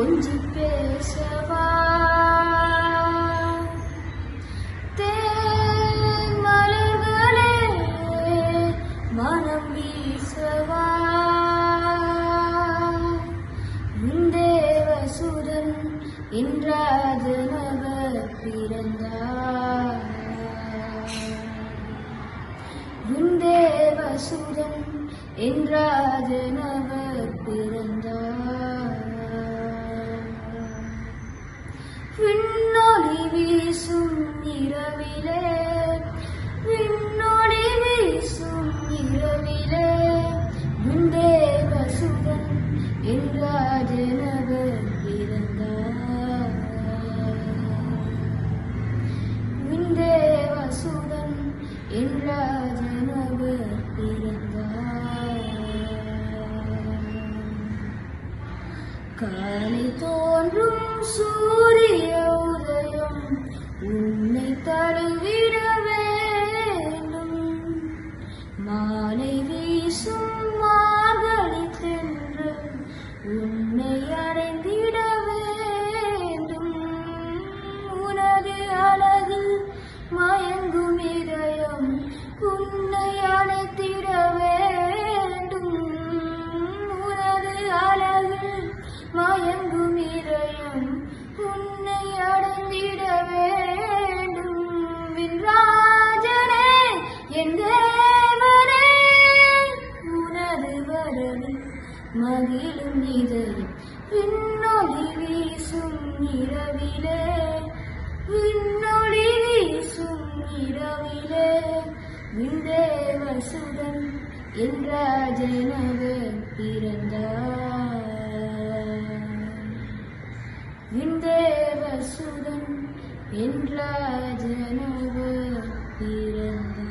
கொஞ்சி பேசவா? தேன் மலர்களே மனம் வீசவா? தேவசுதன் என்றாதனவர் பிறந்தார். விந்தேவசுதன் என்றாதனவர் பிறந்தார். விண்ணொளி வீசும் காலை தோன்றும் சூரிய உதயம். மகிழும் இதயம் விண்ணொளி வீசும் இரவிலே விண்ணொளி வீசும் இரவிலே விந்தேவசுதன் என்றாஜனவர் பிறந்தார். விந்தேவசுதன் என்றாஜனவர் பிறந்தார்.